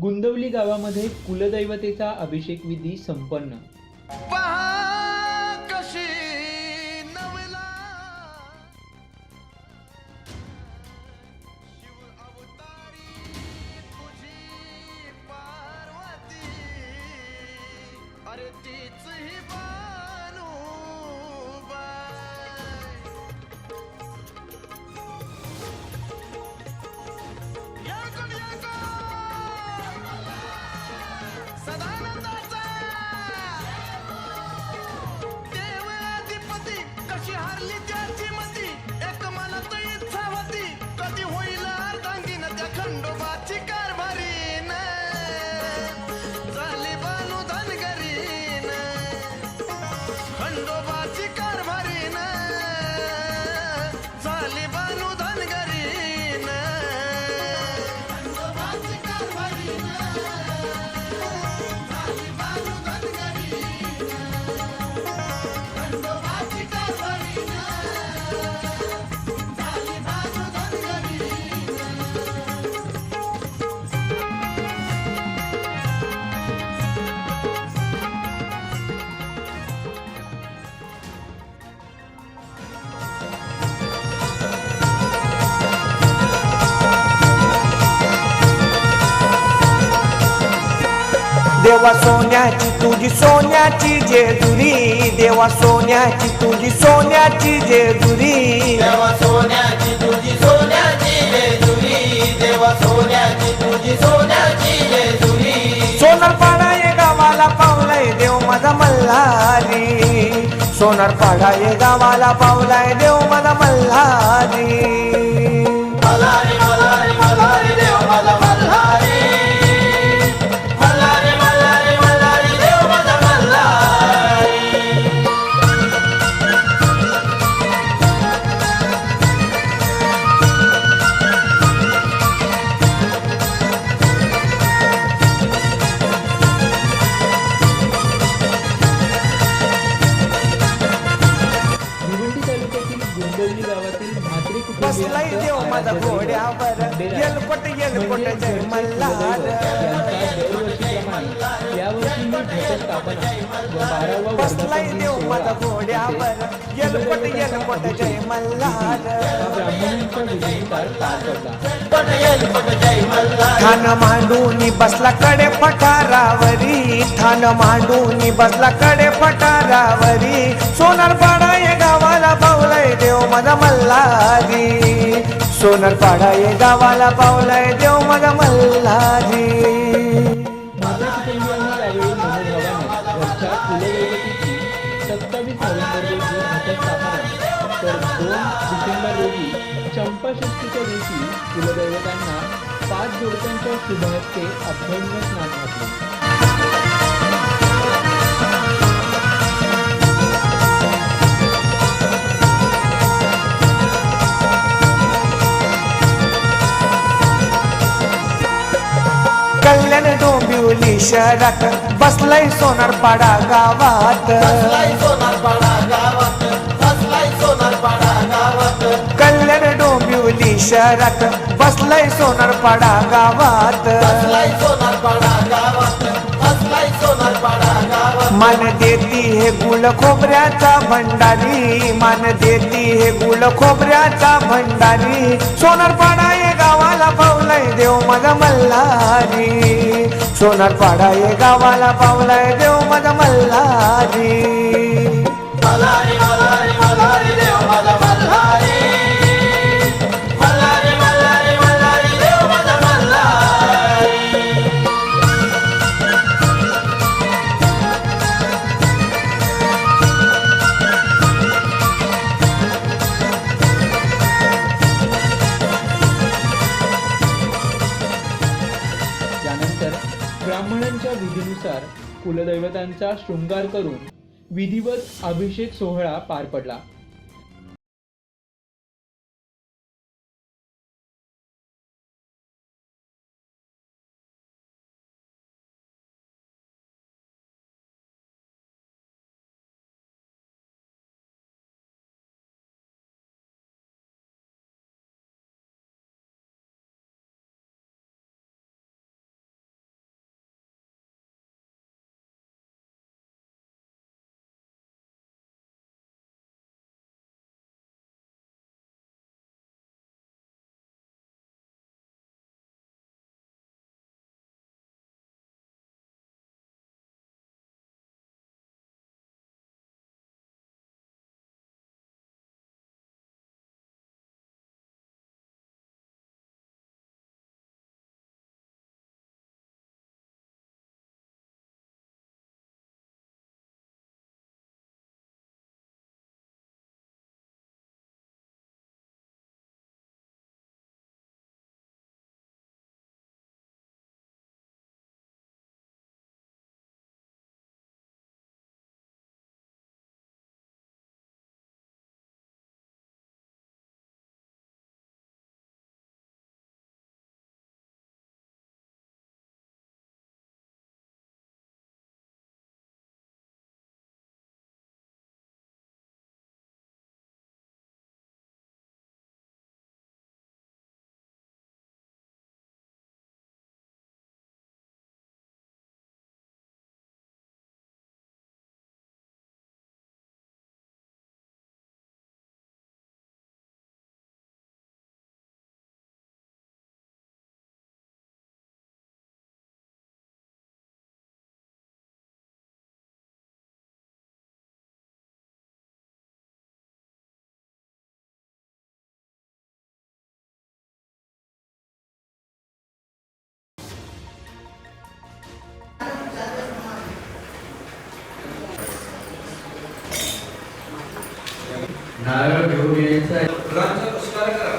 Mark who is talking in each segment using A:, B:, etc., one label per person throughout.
A: गुंदवली गावामध्ये कुलदैवतेचा अभिषेक विधी संपन्न.
B: देवा सोन्याची तुझी सोन्याची जेजुरी. देवा सोन्याची तुझी सोन्याची जेजुरी.
C: देवा सोन्याची तुझी सोन्याची जेजुरी. देवा सोन्याची तुझी सोन्याची जेजुरी.
B: सोनार पाडाये गावाला पावलाय देव माझा मल्हारी. सोनार पाडाये गावाला पावलाय देव माझा मल्हारी
C: माझा
B: घोड्यावर येलपट येलपट जय मल्हार. बसलाय देव माझा घोड्यावर येलपट येलपट जय मल्हार. थान मांडून बसला कडे पठारावरी थान मांडून बसला कडे पठारावरी. सोनार पाडाये गावाला पावलाय देव माझा मल्हारी. सोनर पाडा ये गावाला पावलाय देव माझा मल्हारी.
A: माझ्या सत्तावीस नोव्हेंबर रोजी तर दोन डिसेंबर रोजी चंपाषष्टीच्या दिवशी कुलदैवतांना पाच जोडप्यांच्या शुभहस्ते अभ्यंग स्नान घातले
B: डोंबिवली शहरात बसलाय सोनार पाडा गावात.
C: बसलाय सोनार पाडा गावात. बसलाय सोनार पाडा गावात.
B: कल्याण डोंबिवली शहरात बसलाय सोनार पाडा गावात. मान देती हे गुल खोबऱ्याचा भंडारी. मान देती हे गुल खोबऱ्याचा भंडारी. सोनरपाडा ये गावाला पावलाय देव माझा मल्हारी. सोनारपाडा ये गावाला पावलाय देव माझा मल्हारी.
C: मल्हारी.
A: शृंगार करून विधिवत अभिषेक सोहळा पार पडला.
D: नारळ घेऊन यायचं आहे फुलांचा पुष्कार करा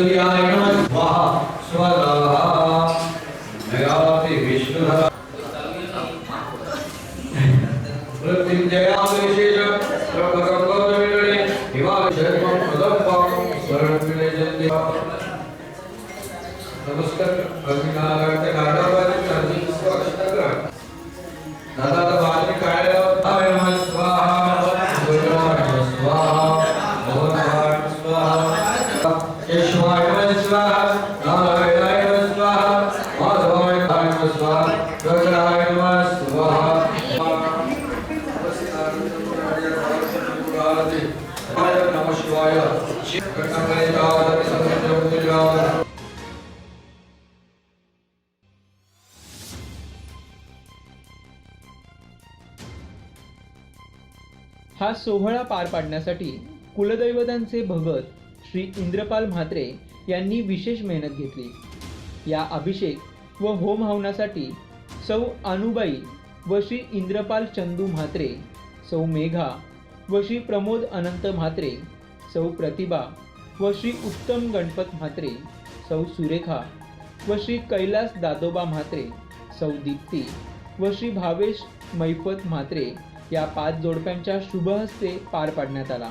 D: Hallelujah.
A: हा सोहळा पार पाडण्यासाठी कुलदैवतांचे भगत श्री इंद्रपाल म्हात्रे यांनी विशेष मेहनत घेतली. या अभिषेक व होम हवनासाठी सौ अनुबाई व श्री इंद्रपाल चंदू म्हात्रे सौ मेघा व श्री प्रमोद अनंत म्हात्रे सौ प्रतिभा व श्री उत्तम गणपत म्हात्रे सौ सुरेखा व श्री कैलास दादोबा म्हात्रे सौ दीप्ती व श्री भावेश मैपत म्हात्रे या पाच जोडप्यांच्या शुभ हस्ते पार पाडण्यात आला.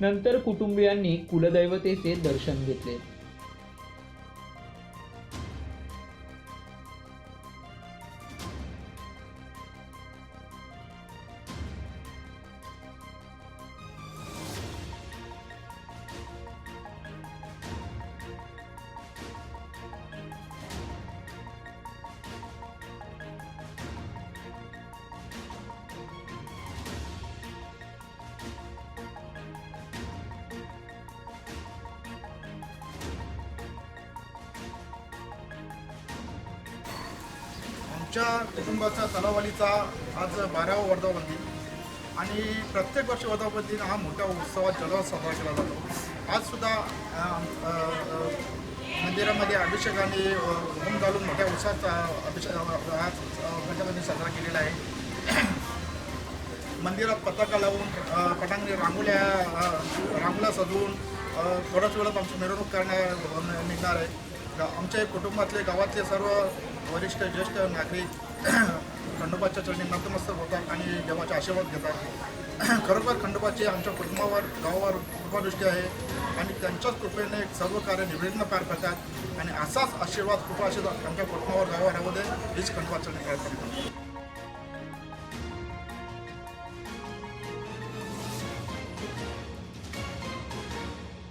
A: नंतर कुटुंबियांनी कुलदैवतेचे दर्शन घेतले.
E: आमच्या कुटुंबाचा तलावालीचा आज बारावा वर्धापन आणि प्रत्येक वर्षी वर्धापन दिन हा मोठ्या उत्सवात जल्लोष साजरा केला जातो. आजसुद्धा मंदिरामध्ये अभिषेकाने होम घालून मोठ्या उत्साहात अभिषेक आज अ, गणपती साजरा केलेला आहे. मंदिरात पताका लावून पटांगणी रांगोळ्या रांगोळ्या सजवून थोड्याच वेळात आमची मिरवणूक करण्या निघणार आहे. गा- आमच्या कुटुंबातले गावातले सर्व वरिष्ठ ज्येष्ठ नागरिक खंडोबाच्या चरणी नतमस्तक होतात आणि देवाचे आशीर्वाद घेतात. खरोखर खंडोबाची आमच्या कुटुंबावर गावावर कृपादृष्टी आहे आणि त्यांच्याच कृपेने सर्व कार्य निर्विघ्न पार पडतात. आणि असाच आशीर्वाद कृपा आशीर्वाद आमच्या कुटुंबावर गावावर राहू दे हीच खंडोबाच्या चरणी प्रार्थना